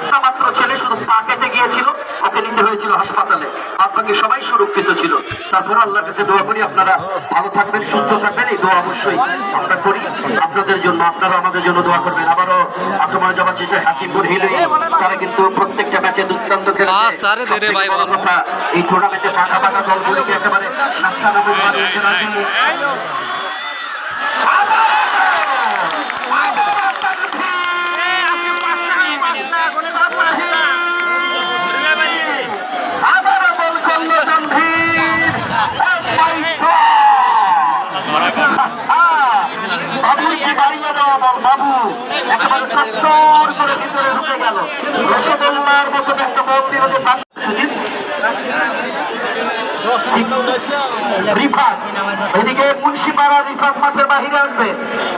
একটা মাত্র ছেলে শুধু পা কেটে গিয়েছিল ওকে নিতে হয়েছিল হাসপাতালে। আপনাকে সবাই সুরক্ষিত ছিল। তারপর আল্লাহর কাছে দোয়া করি আপনারা ভালো থাকবেন সুস্থ থাকবেন এই দোয়া অবশ্যই আমরা করি। আপনাদের জন্য আপনারা আমাদের জন্য দোয়া করবেন। আবারও আক্রমণে যাওয়ার চেষ্টা হাকিমপুর হিলে তারা কিন্তু প্রত্যেকটা ম্যাচে দুর্দান্ত খেলেছে। কথা, এই টুর্নামেন্টে পাকা পাকা দলগুলিকে একেবারে নাস্তা নাবুদ বানিয়েছে রাজি। আবারও বল করল তানভীর। Oh my God! বাবু কি বাড়িয়ে দেওয়া বল বাবু রিফাত এদিকে মুন্সিপাড়া রিফাত মাঠের বাহিরে আসবে।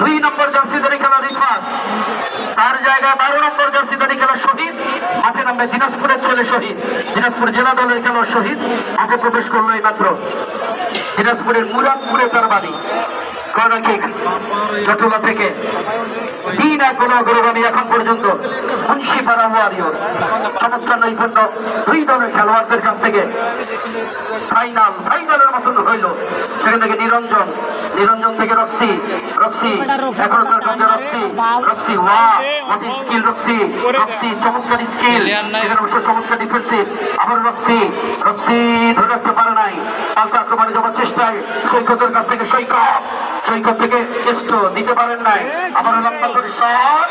দুই নম্বর জার্সি ধরে খেলা রিফাত তার জায়গায় বারো নম্বর জার্সি ধরে খেলা শহীদ। মাঠে নামবে দিনাজপুরের ছেলে শহীদ। দিনাজপুর জেলা দলের খেলোয়াড় শহীদ। মাঠে প্রবেশ করল এই মাত্র দিনাজপুরের মুরাদপুরে তার বাড়ি। কর্নার কিক চট্টলা থেকে। দিন এক কোনো অগ্রগামী এখন পর্যন্ত মুন্সিপাড়া ওয়ারিয়র্স চমৎকার নৈপুণ্য দুই দলের খেলোয়াড়দের কাছ থেকে ফাইনাল ফাইনালের মতন হইল। সেখান থেকে নিরঞ্জন নিরঞ্জন থেকে রক্সি রক্সি এখনও তার রক্সি রক্সি ওয়া স্কিল রক্সি রক্সি চমৎকার স্কিল। সেখানে অবশ্য চমৎকার ডিফেন্সিভ আবার রক্সি রক্সি ধরে রাখতে পারে নাই। পাল্টা আক্রমণে যাওয়ার চেষ্টায় সৈকতের কাছ থেকে সৈকত সৈকত থেকে কেষ্ট দিতে পারেন নাই। আবার লম্বা করে শট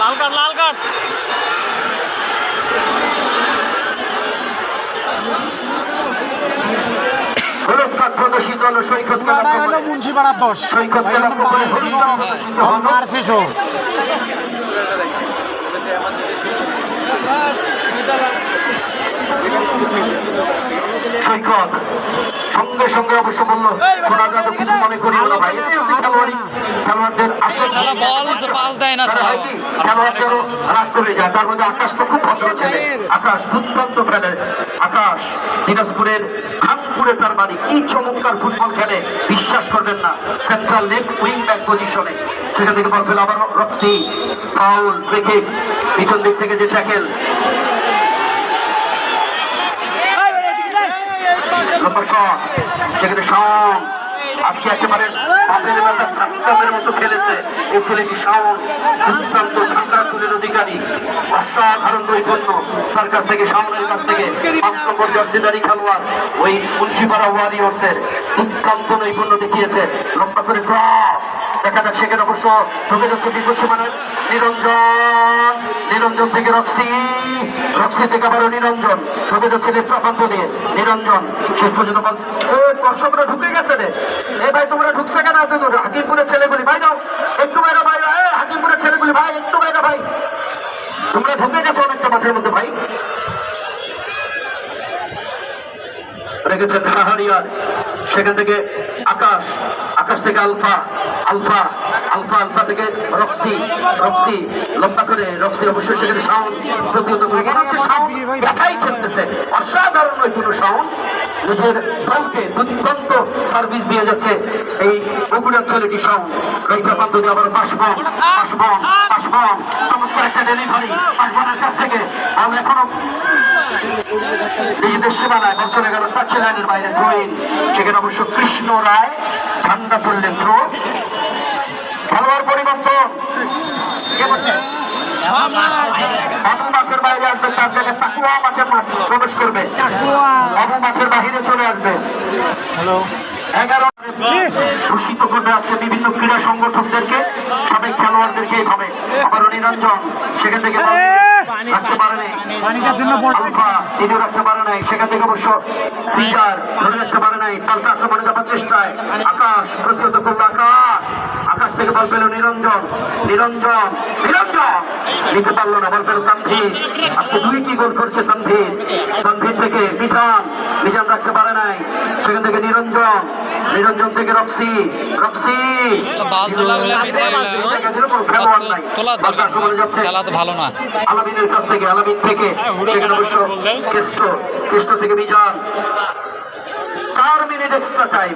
লাল কার্ড লাল কার্ড। সৈকত। সৈকত সঙ্গে সঙ্গে অবশ্য বলল শোনা যাবে কিছু মনে করিও না ভাই খেলোয়াড়ি শালা বল দিছে, পাস দেয় না শালা। তারা কি? খেলোয়াড়দেরও রাগ করে যায়। তার মধ্যে আকাশ তো খুব ভদ্র ছেলে। আকাশ দুর্দান্ত খেলে। আকাশ দিনাজপুরের খানপুরে তার বাড়ি। কি চমৎকার ফুটবল খেলে। বিশ্বাস করবেন না সেন্ট্রাল লেফট উইং ব্যাক পজিশনে সেখান থেকে বল পেল আবারও রক্সি। ফাউল ব্রেকিং পিছন দিক থেকে যে ট্যাকেল সেখানে শাওন আজকে একেবারে বাপের মতো খেলেছে। এই ছেলেটি শাওন দুর্দান্ত অধিকারী, অসাধারণ নৈপুণ্য। তার কাছ থেকে শাওনের কাছ থেকে দেখা যাক অবশ্য ঢুকে যাচ্ছে সীমানের নিরঞ্জন নিরঞ্জন থেকে রক্সি। রক্সি থেকে আবারও নিরঞ্জন। ঢুকে যাচ্ছে দিয়ে। নিরঞ্জন, শেষ পর্যন্ত দর্শকরা ঢুকে গেছে রে এ ভাই তোমরা ঢুকছে কেন এত দূর হাকিমপুরের ছেলেগুলি ভাই যাও একটু বাইরে ভাই এ হাকিমপুরের ছেলেগুলি ভাই একটু বাইরে ভাই তোমরা ঢুকে গেছো অনেকটা মাঠের মধ্যে ভাই রেখেছেন হাহারিয়ার সেখান থেকে আকাশ আকাশ থেকে আলফা আলফা। আলফা আলফা থেকে রক্সি রক্সি, লম্বা করে রক্সি অবশ্যই সেখানে সাউন্ড প্রতিহত করে মনে হচ্ছে সাউন্ড একাই খেলতেছে। অসাধারণ নৈপুণ্য সাউন্ড। নিজের দলকে দুর্দান্ত সার্ভিস দিয়ে যাচ্ছে এই বগুড়ার ছেলেটি সাউন্ড। রৈখা পান্তনি আবার বাসবন বাসবন বাসবন চমৎকার একটা ডেলিভারি বাসবনের কাছ থেকে। আমরা এখনও নিজেদের সীমানায় চলে গেল টাচ লাইনের বাইরে থ্রোইং সেখানে অবশ্য কৃষ্ণ রায় ঠান্ডা তুললেন থ্রো খেলোয়াড় পরিবর্তন। কে মাঠের বাইরে আসবে তার জায়গায় সাকুয়া মাঠের প্রবেশ করবে। বাবু মাঠের বাহিরে চলে আসবে। হ্যালো। এগারো ভূষিত করবে আজকে বিভিন্ন ক্রীড়া সংগঠকদেরকে। সবাই খেলোয়াড়দেরকে এইভাবে আবারও নিরঞ্জন সেখান থেকে রাখতে আলফা তিনিও রাখতে পারে নাই। সেখান থেকে অবশ্য সিজার ধরে রাখতে পারে নাই। পাল্টা আক্রমণে যাওয়ার চেষ্টায় আকাশ প্রতিহত করল আকাশ। আকাশ থেকে বল পেল নিরঞ্জন নিরঞ্জন নিরঞ্জন। নিতে পারল না বল পেল তানভীর। আজকে দুই কি গোল করছে তানভীর? তানভীর থেকে মিজান মিজান রাখতে পারে নাই। সেখান থেকে নিরঞ্জন নিরঞ্জন থেকে রক্সি রক্সি। বাল তোলা গুলা মিশে খেলোয়াড় নাই। তোলা পাল্টা যাচ্ছে। খেলা তো ভালো না। আলামিনের কাছ থেকে আলামিন থেকে। সেখানে অবশ্য কেষ্ট কেষ্ট থেকে মিজান। চার মিনিট এক্সট্রা টাইম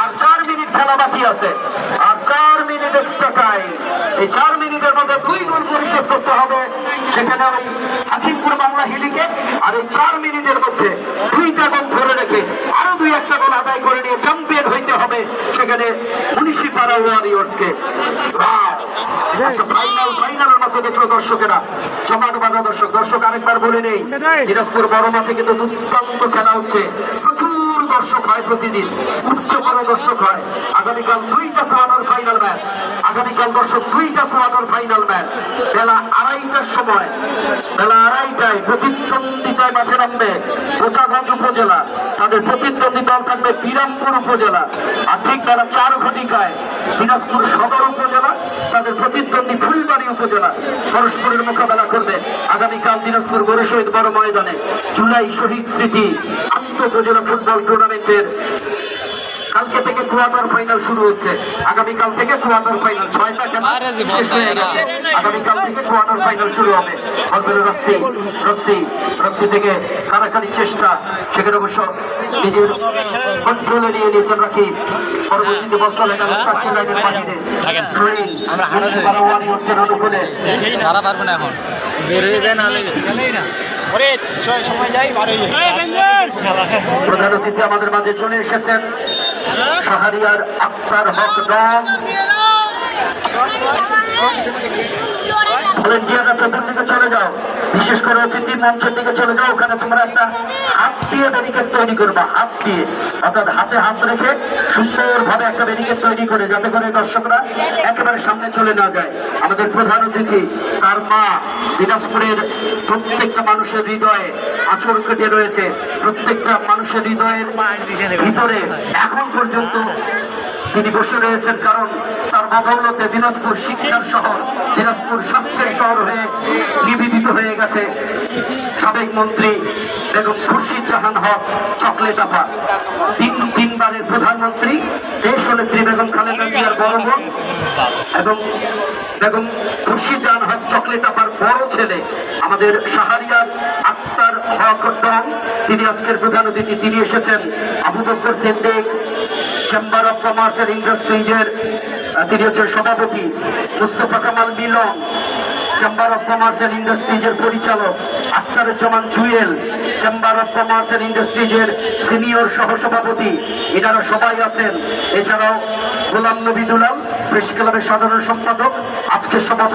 আর চার মিনিট খেলা বাকি আছে। চার মিনিট এক্সট্রা টাইম এই চার মিনিটের মধ্যে দুই গোল পরিশোধ করতে হবে। সেখানে ওই হাকিমপুর বাংলা হিলিকে। আর এই চার মিনিটের মধ্যে দুইটা গোল ধরে রেখে আরও দুই একটা গোল আদায় করে নিয়ে চ্যাম্পিয়ন হইতে হবে। সেখানে মুনিশিপাড়া ওয়ারিয়র্সকে একটা ফাইনাল ফাইনালের মতো দেখল দর্শকেরা। জমাট বাঁধা দর্শক। দর্শক আরেকবার বলে নেই দিনাজপুর বড় মাঠে কিন্তু দুর্দান্ত খেলা হচ্ছে। দর্শক হয় প্রতিদিন, উচ্চ করে দর্শক হয়। আগামীকাল দুইটা কোয়ার্টার ফাইনাল ম্যাচ আগামীকাল দর্শক দুইটা কোয়ার্টার ফাইনাল ম্যাচ বেলা আড়াইটার সময়, বেলা আড়াইটায় প্রতিদ্বন্দ্বিতায় মাঠে নামবে কোচাগঞ্জ উপজেলা। তাদের প্রতিদ্বন্দ্বী দল থাকবে বিরামপুর উপজেলা। আর ঠিক বেলা চার ঘটিকায় দিনাজপুর সদর উপজেলা, তাদের প্রতিদ্বন্দ্বী ফুলবাড়ি উপজেলা। পরস্পরের মোকাবেলা করবে আগামীকাল দিনাজপুর গড়ে শহীদ বড় ময়দানে। জুলাই শহীদ স্মৃতি। উপজেলা ফুটবল টুর্নামেন্টের। কালকে থেকে কোয়ার্টার ফাইনাল শুরু হচ্ছে। আগামীকাল থেকে কোয়ার্টার ফাইনাল ছয়টা খেলা শেষ হয়ে গেছে। আগামীকাল থেকে কোয়ার্টার ফাইনাল শুরু হবে। বলবেন রক্সি রক্সি রক্সি থেকে কারাকারি চেষ্টা। সেখানে অবশ্য নিজের কন্ট্রোলে নিয়ে নিয়েছেন রাখি পরবর্তীতে বল চলে গেল টাচি বাহিরে। থাকেন। ট্রেন অনুকূলে। তারা পারবে না এখন। প্রধান অতিথি আমাদের মাঝে চলে এসেছেন সাহারিয়ার আক্তার হক চতুর্দিকে চলে যাও। বিশেষ করে অতিথি মঞ্চের দিকে চলে যাও, ওখানে তোমরা একটা হাত দিয়ে তৈরি করবা, হাত দিয়ে। অর্থাৎ হাতে হাত রেখে একটা তৈরি করে, যাতে করে দর্শকরা একেবারে সামনে চলে না যায়। আমাদের প্রধান অতিথি, তার মা, দিনাজপুরের প্রত্যেকটা মানুষের হৃদয়ে আচর কেটে রয়েছে। প্রত্যেকটা মানুষের হৃদয়ের ভিতরে এখন পর্যন্ত তিনি বসে রয়েছেন কারণ তার বদৌলতে দিনাজপুর শিক্ষার শহর, দিনাজপুর স্বাস্থ্যের শহর হয়ে নিবেদিত হয়ে গেছে। সাবেক মন্ত্রী বেগম খুরশিদ জাহান হক, চকলেট আপা। তিন, তিনবারের প্রধানমন্ত্রী দেশ নেত্রী বেগম খালেদা জিয়ার বড় বোন এবং বেগম খুরশিদ জাহান হক, চকলেট আপার বড় ছেলে। আমাদের সাহারিয়ার আক্তার হক তিনি আজকের প্রধান অতিথি। তিনি এসেছেন Abu Bakar Siddique chamber of commerce এর ইন্ডাস্ট্রিজের তিনি হচ্ছেন সভাপতি Mustafa Kamal Milon chamber of commerce and ইন্ডাস্ট্রিজের পরিচালক Akhtaruzzaman Jewel chamber of commerce and ইন্ডাস্ট্রিজের senior সহসভাপতি, এনারা সবাই আছেন। এছাড়াও গোলাম নবী দুলাল, প্রেস ক্লাবের সাধারণ সম্পাদক, আজকের সভাপতি